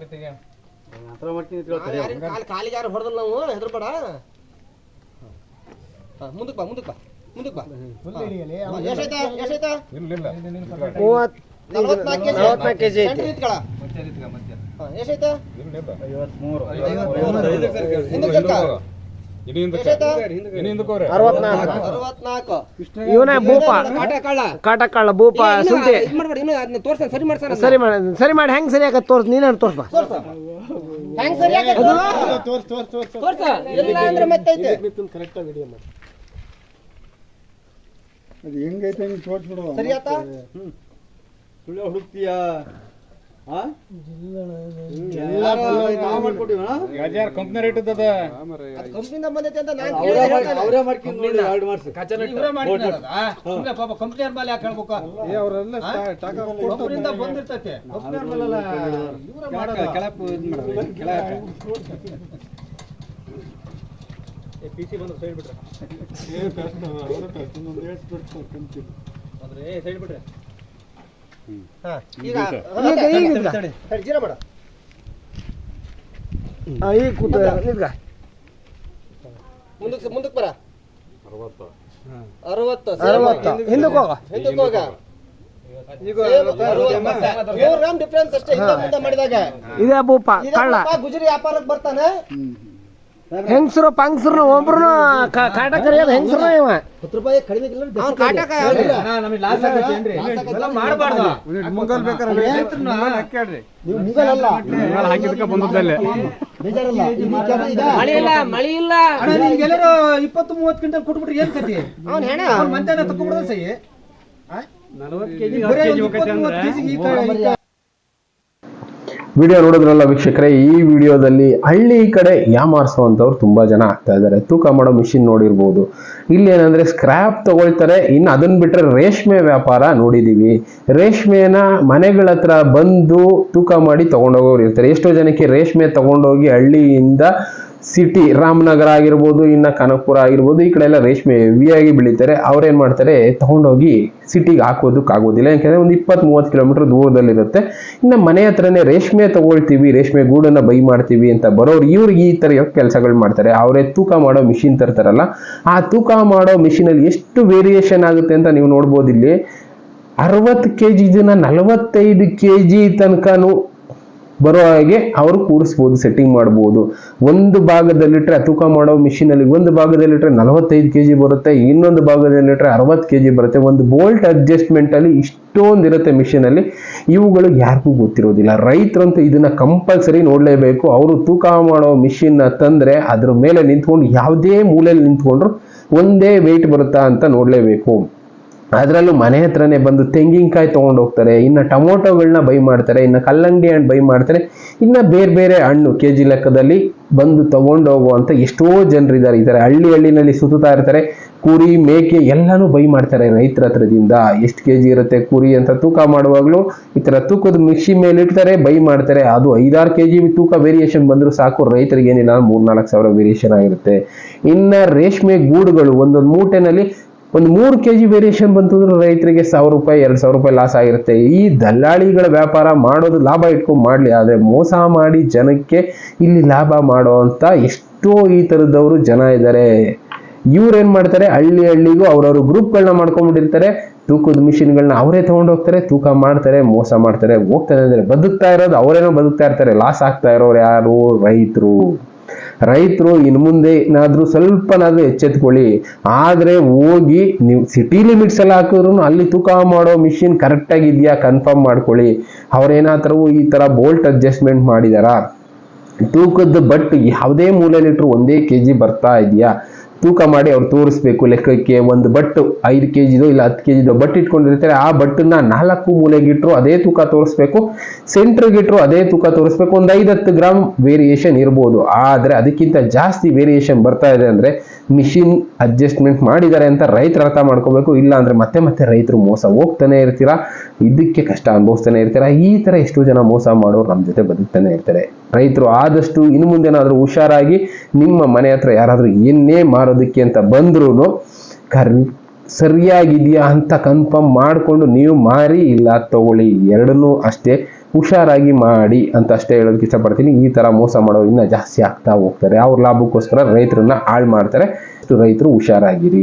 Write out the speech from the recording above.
ಹತ್ರ ಮಾಡ್ತೀನಿ ಕಾಲ್ ಕಾಲಿಗೆ ಯಾರು ಹೊಡೆದಲ್ಲ ನಾವು? ಹೆದರ್ಬೇಡ ಹಾ, ಮುಂದಕ್ಕೆ ಬಾ ಮುಂದಕ್ಕೆ ಬಾ. ಮುಂದಕ್ಕೆ ಬಾ. ಎಷ್ಟೈತ ಎಷ್ಟೈತ ನಲವತ್ನಾಲ್ಕು ಕೆಜಿ ನಲವತ್ನಾಲ್ಕು ಕೆಜಿ ಐತಿ. ಸೆಂಟ್ರ್ ನಿಂತ್ಕೊಳ. ಹಾ, ಎಷ್ಟೈತ ಐವತ್ಮೂರು. ಹಿಂದಕ್ಕೆ ಸರ್ಕ. ಇವನೇ ಭೂಪ. ಕಾಟ ಕಳ್ಳ ತೋರ್ಸ ಸರಿ ಮಾಡಿ ಸರಿ ಮಾಡಿ ಹೆಂಗ್ ಸರಿ ಆಗತ್ತೆ ತೋರ್ಸ್ ನೀನೇ ತೋರ್ಸ್ಬಾ? ಹೆಂಗೈತೆ ತೋರ್ಸ್ಬಿಡು. ಸರಿ ಆತ ಸುಳ್ಳು ಹುಡುಕ್ತೀಯಾ? ಮಾಡ್ಕೊಟ್ಟಿವ ಕಂಪ್ನಿ ರೇಟ್ ಇದ್ದದ? ಕಂಪ್ನಿಯಿಂದ ಬಂದೈತೆ ಅಂತ ನಾನು ಅವರೇ ಮಾಡ್ಕೊಂಡು ನೋಡಿ ಎರಡು ಮಾಡ್ಸಿ. ಪಾಪ ಕಂಪ್ನಿ ಮೇಲೆ ಯಾಕೆ ಹೇಳ್ಬೇಕು? ಅವರೆಲ್ಲ ಕಂಪ್ನಿಯಿಂದ ಬಂದಿರ್ತೈತೆ. ಕಂಪ್ನಿ ಮೇಲೆಲ್ಲ ಇವ್ರೇ ಮಾಡೋದು. ಕೆಳಕ್ಕೆ ಇದು ಮಾಡ್ಬೇಕು ಕೆಳಕ್ಕೆ ಹಾ, ಈಗ ಈಗ ಈಗ ನಿಂತ್ಕ. ಹೇಳಿ, ಜೀರ ಮಾಡು. ಆ, ಈಗ ಕೂತ ನಿಂತ್ಕ ಮುಂದಕ್ಕೆ ಮುಂದಕ್ಕೆ ಬರ. ಅರವತ್ತು. ಅರವತ್ತು. ಅರವತ್ತು. ಹಿಂದಕ್ಕೆ ಹೋಗ. ಹಿಂದಕ್ಕೆ ಹೋಗ. ಮೂರು ಗ್ರಾಮ್ ಡಿಫ್ರೆನ್ಸ್ ಅಷ್ಟೇ ಹಿಂದೆ ಮುಂದೆ ಮಾಡಿದಾಗ. ಇದೇ ಭೂಪ ಕಳ್ಳ. ಗುಜರಿ ವ್ಯಾಪಾರಕ್ಕೆ ಬರ್ತಾನೆ. ಹೆಂಗಸರು ಪಂಗಸರು ಒಬ್ರು ಕಾಟ ಕರಿಯೋದು ಹೆಂಗಸರು ಇವ. ಹತ್ತು ರೂಪಾಯಿ ಕಡಿಮೆ ಮುಂಗಲ್ ಬೇಕಾದ್ರೆ ನೀವು ಹಾಕಿದಕ್ಕೆ ಬಂದದ್ದಲ್ಲೇ. ಮಳಿ ಇಲ್ಲ ಮಳಿ ಇಪ್ಪತ್ತು ಮೂವತ್ತು ಕ್ವಿಂಟಲ್ ಕೊಟ್ಬಿಟ್ರಿ ಏನ್ ಕತಿ ಅವ್ನು ಹೆಣ. ತಕೊಂಡ್ಬಿಡೋದು ಸಹಿ? ನಲವತ್ತು ಇಪ್ಪತ್ತು ಮೂವತ್ತು ಕೆಜಿಗೆ ಈ ಕ- ವಿಡಿಯೋ ನೋಡಿದ್ರಲ್ಲ ವೀಕ್ಷಕರೇ, ಈ ವಿಡಿಯೋದಲ್ಲಿ ಹಳ್ಳಿ ಕಡೆ ಯಾಮಾರಿಸುವಂಥವ್ರು ತುಂಬ ಜನ ಆಗ್ತಾ ಇದ್ದಾರೆ. ತೂಕ ಮಾಡೋ ಮಿಷಿನ್ ನೋಡಿರ್ಬೋದು. ಇಲ್ಲಿ ಏನಂದರೆ ಸ್ಕ್ರಾಪ್ ತಗೊಳ್ತಾರೆ. ಇನ್ನು ಅದನ್ನು ಬಿಟ್ಟರೆ ರೇಷ್ಮೆ ವ್ಯಾಪಾರ ನೋಡಿದ್ದೀವಿ ರೇಷ್ಮೆನ ಮನೆಗಳ ಹತ್ರ ಬಂದು ತೂಕ ಮಾಡಿ ತೊಗೊಂಡೋಗೋರು ಇರ್ತಾರೆ. ಎಷ್ಟೋ ಜನಕ್ಕೆ ರೇಷ್ಮೆ ತೊಗೊಂಡೋಗಿ ಹಳ್ಳಿಯಿಂದ ಸಿಟಿ ರಾಮನಗರ ಆಗಿರ್ಬೋದು, ಇನ್ನ ಕನಕಪುರ ಆಗಿರ್ಬೋದು, ಈ ಕಡೆ ಎಲ್ಲ ರೇಷ್ಮೆ ಹೆವಿಯಾಗಿ ಬೆಳೀತಾರೆ. ಅವ್ರೇನು ಮಾಡ್ತಾರೆ, ತೊಗೊಂಡೋಗಿ ಸಿಟಿಗೆ ಹಾಕೋದಕ್ಕಾಗೋದಿಲ್ಲ. ಯಾಕೆಂದ್ರೆ ಒಂದು ಇಪ್ಪತ್ತ್ ಮೂವತ್ತು ಕಿಲೋಮೀಟರ್ ದೂರದಲ್ಲಿರುತ್ತೆ. ಇನ್ನು ಮನೆ ಹತ್ರನೇ ರೇಷ್ಮೆ ತೊಗೊಳ್ತೀವಿ, ರೇಷ್ಮೆ ಗೂಡನ್ನ ಬೈ ಮಾಡ್ತೀವಿ ಅಂತ ಬರೋರು, ಇವ್ರಿಗೆ ಈ ಥರ ಕೆಲಸಗಳು ಮಾಡ್ತಾರೆ. ಅವರೇ ತೂಕ ಮಾಡೋ ಮಿಷಿನ್ ತರ್ತಾರಲ್ಲ, ಆ ತೂಕ ಮಾಡೋ ಮಿಷಿನಲ್ಲಿ ಎಷ್ಟು ವೇರಿಯೇಷನ್ ಆಗುತ್ತೆ ಅಂತ ನೀವು ನೋಡ್ಬೋದು ಇಲ್ಲಿ. ಅರವತ್ತು ಕೆ ಜಿ ಇದನ್ನ ನಲವತ್ತೈದು ಕೆ ಜಿ ತನಕನೂ ಬರೋ ಹಾಗೆ ಅವರು ಕೂರಿಸ್ಬೋದು ಸೆಟ್ಟಿಂಗ್ ಮಾಡ್ಬೋದು. ಒಂದು ಭಾಗದಲ್ಲಿಟ್ರೆ ತೂಕ ಮಾಡೋ ಮಿಷಿನಲ್ಲಿ ಒಂದು ಭಾಗದಲ್ಲಿಟ್ರೆ ನಲವತ್ತೈದು ಕೆ ಜಿ ಬರುತ್ತೆ, ಇನ್ನೊಂದು ಭಾಗದಲ್ಲಿಟ್ರೆ ಅರವತ್ತು ಕೆ ಜಿ ಬರುತ್ತೆ. ಒಂದು ಬೋಲ್ಟ್ ಅಡ್ಜಸ್ಟ್ಮೆಂಟಲ್ಲಿ ಇಷ್ಟೊಂದು ಇರುತ್ತೆ ಮಿಷಿನಲ್ಲಿ ಇವುಗಳು ಯಾರಿಗೂ ಗೊತ್ತಿರೋದಿಲ್ಲ. ರೈತರಂತೂ ಇದನ್ನು ಕಂಪಲ್ಸರಿ ನೋಡಲೇಬೇಕು. ಅವರು ತೂಕ ಮಾಡೋ ಮಿಷಿನ್ನ ತಂದರೆ ಅದ್ರ ಮೇಲೆ ನಿಂತ್ಕೊಂಡು ಯಾವುದೇ ಮೂಲೆಯಲ್ಲಿ ನಿಂತ್ಕೊಂಡ್ರು ಒಂದೇ ವೆಯ್ಟ್ ಬರುತ್ತಾ ಅಂತ ನೋಡ್ಲೇಬೇಕು. ಅದರಲ್ಲೂ ಮನೆ ಹತ್ರನೇ ಬಂದು ತೆಂಗಿನಕಾಯಿ ತೊಗೊಂಡು ಹೋಗ್ತಾರೆ ಇನ್ನು ಟೊಮೊಟೊಗಳನ್ನ ಬೈ ಮಾಡ್ತಾರೆ, ಇನ್ನು ಕಲ್ಲಂಗಡಿ ಹಣ್ಣು ಬೈ ಮಾಡ್ತಾರೆ, ಇನ್ನು ಬೇರೆ ಬೇರೆ ಹಣ್ಣು ಕೆ ಜಿ ಲೆಕ್ಕದಲ್ಲಿ ಬಂದು ತಗೊಂಡು ಹೋಗುವಂಥ ಎಷ್ಟೋ ಜನರಿದ್ದಾರೆ ಇದ್ದಾರೆ. ಹಳ್ಳಿ ಹಳ್ಳಿನಲ್ಲಿ ಸುತ್ತಾ ಇರ್ತಾರೆ. ಕುರಿ, ಮೇಕೆ ಎಲ್ಲನೂ ಬೈ ಮಾಡ್ತಾರೆ ರೈತರ ಹತ್ರದಿಂದ. ಎಷ್ಟು ಕೆ ಜಿ ಇರುತ್ತೆ ಕುರಿ ಅಂತ ತೂಕ ಮಾಡುವಾಗಲೂ ಈ ಥರ ತೂಕದ ಮಿಕ್ಸಿ ಮೇಲೆ ಇಡ್ತಾರೆ ಬೈ ಮಾಡ್ತಾರೆ. ಅದು ಐದಾರು ಕೆ ಜಿ ತೂಕ ವೇರಿಯೇಷನ್ ಬಂದರೂ ಸಾಕು, ರೈತರಿಗೆ ಏನಿಲ್ಲ ಮೂರ್ನಾಲ್ಕು ಸಾವಿರ ವೇರಿಯೇಷನ್ ಆಗಿರುತ್ತೆ. ಇನ್ನು ರೇಷ್ಮೆ ಗೂಡುಗಳು ಒಂದೊಂದು ಮೂಟೆನಲ್ಲಿ ಒಂದು ಮೂರು ಕೆ ಜಿ ವೇರಿಯೇಷನ್ ಬಂತು ಅಂದ್ರೆ ರೈತರಿಗೆ ಸಾವಿರ ರೂಪಾಯಿ, ಎರಡು ಸಾವಿರ ರೂಪಾಯಿ ಲಾಸ್ ಆಗಿರುತ್ತೆ. ಈ ದಲ್ಲಾಳಿಗಳ ವ್ಯಾಪಾರ ಮಾಡೋದು ಲಾಭ ಇಟ್ಕೊಂಡು ಮಾಡಲಿ, ಆದರೆ ಮೋಸ ಮಾಡಿ ಜನಕ್ಕೆ ಇಲ್ಲಿ ಲಾಭ ಮಾಡೋ ಅಂತ ಎಷ್ಟೋ ಈ ಥರದವರು ಜನ ಇದ್ದಾರೆ ಇವ್ರೇನ್ ಮಾಡ್ತಾರೆ? ಹಳ್ಳಿ ಹಳ್ಳಿಗೂ ಅವ್ರವ್ರ ಗ್ರೂಪ್ಗಳನ್ನ ಮಾಡ್ಕೊಂಡ್ಬಿಟ್ಟಿರ್ತಾರೆ ತೂಕದ ಮಿಷಿನ್ಗಳನ್ನ ಅವರೇ ಹೋಗ್ತಾರೆ, ತೂಕ ಮಾಡ್ತಾರೆ, ಮೋಸ ಮಾಡ್ತಾರೆ, ಹೋಗ್ತಾರೆ ಅಂದ್ರೆ ಬದುಕ್ತಾ ಇರೋದು ಅವರೇನೋ ಬದುಕ್ತಾ ಇರ್ತಾರೆ ಲಾಸ್ ಆಗ್ತಾ ಇರೋರು ಯಾರು? ರೈತರು. ರೈತರು ಇನ್ನು ಮುಂದೆ ಏನಾದರೂ ಸ್ವಲ್ಪನಾದರೂ ಎಚ್ಚೆತ್ಕೊಳ್ಳಿ. ಆದ್ರೆ ಹೋಗಿ ನೀವು ಸಿಟಿ ಲಿಮಿಟ್ಸ್ ಎಲ್ಲ ಹಾಕಿದ್ರು ಅಲ್ಲಿ ತೂಕ ಮಾಡೋ ಮಿಷಿನ್ ಕರೆಕ್ಟಾಗಿ ಇದೆಯಾ ಕನ್ಫರ್ಮ್ ಮಾಡ್ಕೊಳ್ಳಿ. ಅವ್ರೇನಾದ್ರೂ ಈ ಥರ ಬೋಲ್ಟ್ ಅಡ್ಜಸ್ಟ್ಮೆಂಟ್ ಮಾಡಿದಾರಾ? ತೂಕದ ಬಟ್ ಯಾವುದೇ ಲೀಟ್ರ್ ಒಂದೇ ಕೆ ಜಿ ಬರ್ತಾ ಇದೆಯಾ? ತೂಕ ಮಾಡಿ ಅವ್ರು ತೋರಿಸ್ಬೇಕು. ಲೆಕ್ಕಕ್ಕೆ ಒಂದು ಬಟ್ಟು, ಐದು ಕೆ ಜಿದು ಇಲ್ಲ ಹತ್ತು ಕೆ ಜಿದು ಬಟ್ ಇಟ್ಕೊಂಡಿರ್ತಾರೆ. ಆ ಬಟ್ಟನ್ನ ನಾಲ್ಕು ಮೂಲೆಗಿಟ್ರು ಅದೇ ತೂಕ ತೋರಿಸ್ಬೇಕು. ಸೆಂಟ್ರಿಗಿಟ್ರು ಅದೇ ತೂಕ ತೋರಿಸ್ಬೇಕು. ಒಂದು ಐದು ಹತ್ತು ಗ್ರಾಮ್ ವೇರಿಯೇಷನ್ ಇರ್ಬೋದು. ಆದರೆ ಅದಕ್ಕಿಂತ ಜಾಸ್ತಿ ವೇರಿಯೇಷನ್ ಬರ್ತಾ ಇದೆ ಅಂದರೆ ಮಿಷಿನ್ ಅಡ್ಜಸ್ಟ್ಮೆಂಟ್ ಮಾಡಿದ್ದಾರೆ ಅಂತ ರೈತರು ಅರ್ಥ ಮಾಡ್ಕೋಬೇಕು. ಇಲ್ಲ ಅಂದರೆ ಮತ್ತೆ ಮತ್ತೆ ರೈತರು ಮೋಸ ಹೋಗ್ತಾನೆ ಇರ್ತೀರಾ? ಇದಕ್ಕೆ ಕಷ್ಟ ಅನುಭವಿಸ್ತಾನೆ ಇರ್ತೀರಾ? ಈ ಥರ ಎಷ್ಟೋ ಜನ ಮೋಸ ಮಾಡೋರು ನಮ್ಮ ಜೊತೆ ಬದುಕ್ತಾನೆ ಇರ್ತಾರೆ. ರೈತರು ಆದಷ್ಟು ಇನ್ನು ಮುಂದೇನಾದರೂ ಹುಷಾರಾಗಿ ನಿಮ್ಮ ಮನೆ ಹತ್ರ ಯಾರಾದರೂ ಏನೇ ಮಾರೋದಕ್ಕೆ ಅಂತ ಬಂದ್ರೂ ಕರ್, ಸರಿಯಾಗಿದೆಯಾ ಅಂತ ಕನ್ಫರ್ಮ್ ಮಾಡಿಕೊಂಡು ನೀವು ಮಾರಿ, ಇಲ್ಲ ತಗೊಳ್ಳಿ, ಎರಡನ್ನೂ ಅಷ್ಟೇ ಹುಷಾರಾಗಿ ಮಾಡಿ ಅಂತ ಅಷ್ಟೇ ಹೇಳೋದಕ್ಕೆ ಇಷ್ಟಪಡ್ತೀನಿ. ಈ ಥರ ಮೋಸ ಮಾಡೋ ಇನ್ನೂ ಜಾಸ್ತಿ ಆಗ್ತಾ ಹೋಗ್ತಾರೆ. ಅವ್ರ ಲಾಭಕ್ಕೋಸ್ಕರ ರೈತರನ್ನ ಹಾಳು ಮಾಡ್ತಾರೆ. ರೈತರು ಹುಷಾರಾಗಿರಿ.